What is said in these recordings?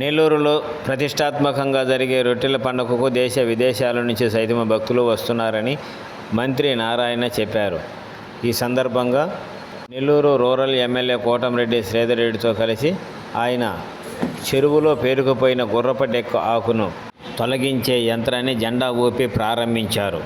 నెల్లూరులో ప్రతిష్టాత్మకంగా జరిగే రొట్టెల పండుగకు దేశ విదేశాల నుంచి సైతం భక్తులు వస్తున్నారని మంత్రి నారాయణ చెప్పారు. ఈ సందర్భంగా నెల్లూరు రూరల్ ఎమ్మెల్యే కోటంరెడ్డి శ్రీధర్ రెడ్డితో కలిసి ఆయన చెరువులో పేరుకుపోయిన గుర్రపడెక్క ఆకును తొలగించే యంత్రాన్ని జెండా ఊపి ప్రారంభించారు.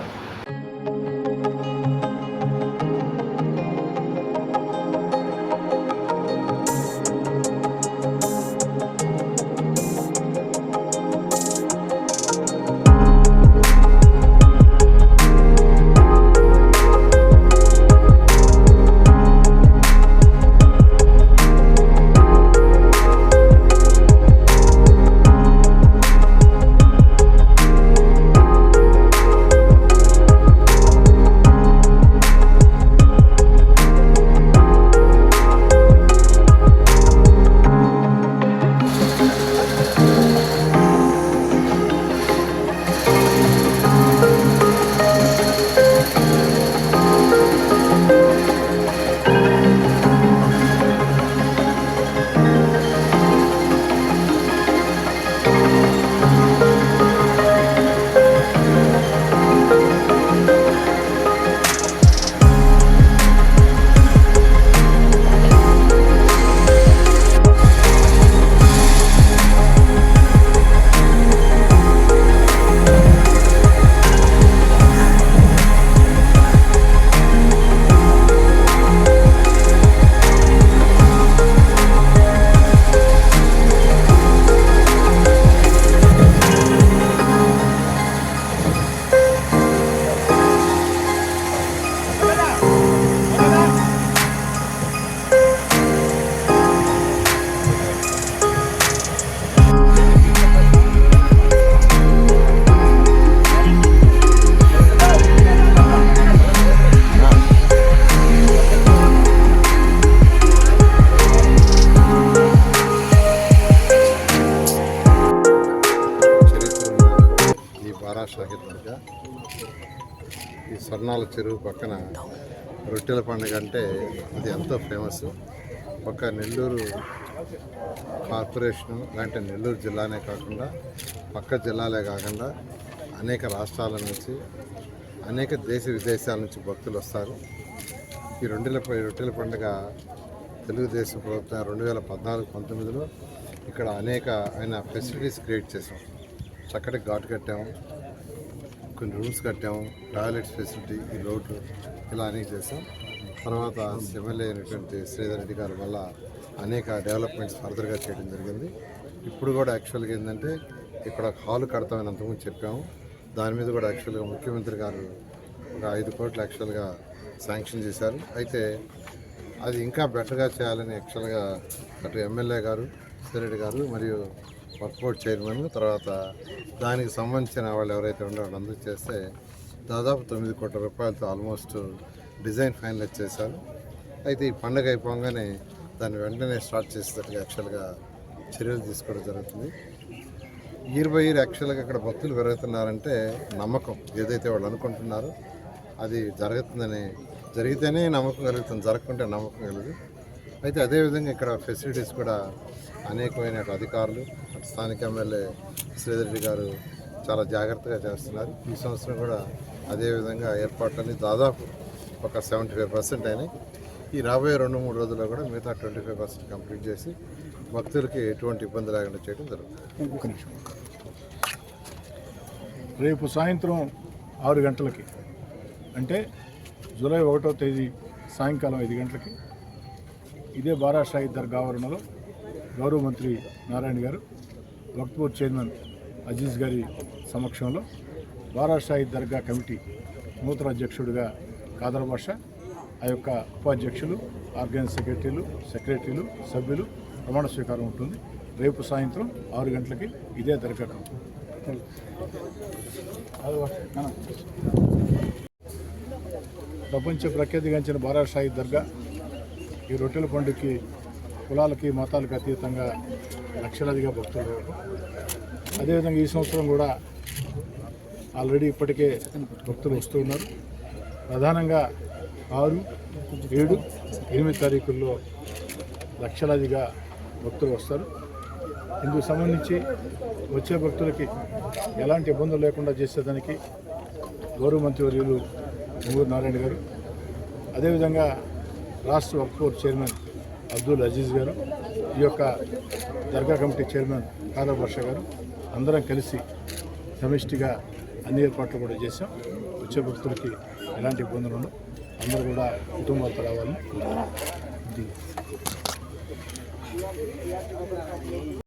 ఈ ఈ స్వర్ణాల చెరువు పక్కన రొట్టెల పండుగ అంటే అది ఎంతో ఫేమస్. ఒక నెల్లూరు కార్పొరేషను లేకంటే నెల్లూరు జిల్లానే కాకుండా పక్క జిల్లాలే కాకుండా అనేక రాష్ట్రాల నుంచి అనేక దేశ విదేశాల నుంచి భక్తులు వస్తారు. ఈ రెండేల రొట్టెల పండుగ తెలుగుదేశం ప్రభుత్వం రెండు వేల పద్నాలుగు పంతొమ్మిదిలో ఇక్కడ అనేక ఆయన ఫెసిలిటీస్ క్రియేట్ చేసాం చక్కటి ఘాటు కట్టాము కొన్ని రూమ్స్ కట్టాము టాయిలెట్స్ ఫెసిలిటీ ఈ రోడ్లు ఇలా అనేక చేసాం. తర్వాత ఎమ్మెల్యే అయినటువంటి శ్రీధర్ రెడ్డి గారి వల్ల అనేక డెవలప్మెంట్స్ ఫర్దర్గా చేయడం జరిగింది. ఇప్పుడు కూడా యాక్చువల్గా ఏంటంటే ఇక్కడ ఒక హాల్ కడతామని అంతకుముందు చెప్పాము. దాని మీద కూడా యాక్చువల్గా ముఖ్యమంత్రి గారు ఒక ఐదు కోట్లు యాక్చువల్గా శాంక్షన్ చేశారు. అయితే అది ఇంకా బెటర్గా చేయాలని యాక్చువల్గా అటు ఎమ్మెల్యే గారు శ్రీరెడ్డి గారు మరియు వర్క్ బోర్డ్ చైర్మన్ తర్వాత దానికి సంబంధించిన వాళ్ళు ఎవరైతే ఉన్నారో వాళ్ళందరూ చేస్తే దాదాపు తొమ్మిది కోట్ల రూపాయలతో ఆల్మోస్ట్ డిజైన్ ఫైనలైజ్ చేశారు. అయితే ఈ పండుగ అయిపోగానే దాన్ని వెంటనే స్టార్ట్ చేసేటట్టుగా యాక్చువల్గా చర్యలు తీసుకోవడం జరుగుతుంది. ఇయర్ బై ఇయర్ యాక్చువల్గా ఇక్కడ భక్తులు పెరుగుతున్నారంటే నమ్మకం. ఏదైతే వాళ్ళు అనుకుంటున్నారో అది జరుగుతుందని జరిగితేనే నమ్మకం కలుగుతుంది జరగకుంటే నమ్మకం కలదు అయితే అదేవిధంగా ఇక్కడ ఫెసిలిటీస్ కూడా అనేకమైన అధికారులు స్థానిక ఎమ్మెల్యే శ్రీధర్ రెడ్డి గారు చాలా జాగ్రత్తగా చేస్తున్నారు. ఈ సంవత్సరం కూడా అదేవిధంగా ఏర్పాట్లన్నీ దాదాపు ఒక సెవెంటీ ఫైవ్ పర్సెంట్ అయినాయి. ఈ రాబోయే రెండు మూడు రోజుల్లో కూడా మిగతా ట్వంటీ ఫైవ్ పర్సెంట్ కంప్లీట్ చేసి భక్తులకి ఎటువంటి ఇబ్బంది లేకుండా చేయడం జరుగుతుంది. రేపు సాయంత్రం ఆరు గంటలకి అంటే జూలై ఒకటో తేదీ సాయంకాలం ఐదు గంటలకి ఇదే బారా షాహిద్ దర్గా ఆవరణలో గౌరవ మంత్రి నారాయణ గారు వక్ఫ్ బోర్డ్ చైర్మన్ అజీజ్ గారి సమక్షంలో బారాసాయి దర్గా కమిటీ నూతన అధ్యక్షుడిగా కాదర్ భాష ఆ యొక్క ఉపాధ్యక్షులు ఆర్గనైజ్ సెక్రటరీలు సెక్రటరీలు సభ్యులు ప్రమాణ స్వీకారం ఉంటుంది. రేపు సాయంత్రం ఆరు గంటలకి ఇదే దర్గా ప్రపంచ ప్రఖ్యాతిగాంచిన బారా దర్గా ఈ రొట్టెల పండుగకి కులాలకి మతాలకు అతీతంగా లక్షలాదిగా భక్తులు అదేవిధంగా ఈ సంవత్సరం కూడా ఆల్రెడీ ఇప్పటికే భక్తులు వస్తూ ఉన్నారు. ప్రధానంగా ఆరు ఏడు ఎనిమిది తారీఖుల్లో లక్షలాదిగా భక్తులు వస్తారు. ఇందుకు సంబంధించి వచ్చే భక్తులకి ఎలాంటి ఇబ్బందులు లేకుండా చేసేదానికి గౌరవ మంత్రివర్యులు ముంగూరు నారాయణ గారు అదేవిధంగా రాష్ట్ర వక్ఫ్ బోర్డు చైర్మన్ అబ్దుల్ అజీజ్ గారు ఈ యొక్క దర్గా కమిటీ చైర్మన్ కాదర్ వర్ష గారు అందరం కలిసి సమిష్టిగా అన్ని ఏర్పాట్లు కూడా చేశాం. వచ్చే భక్తులకి ఎలాంటి ఇబ్బందులు ఉండవు. అందరూ కూడా కుటుంబాలతో రావాలని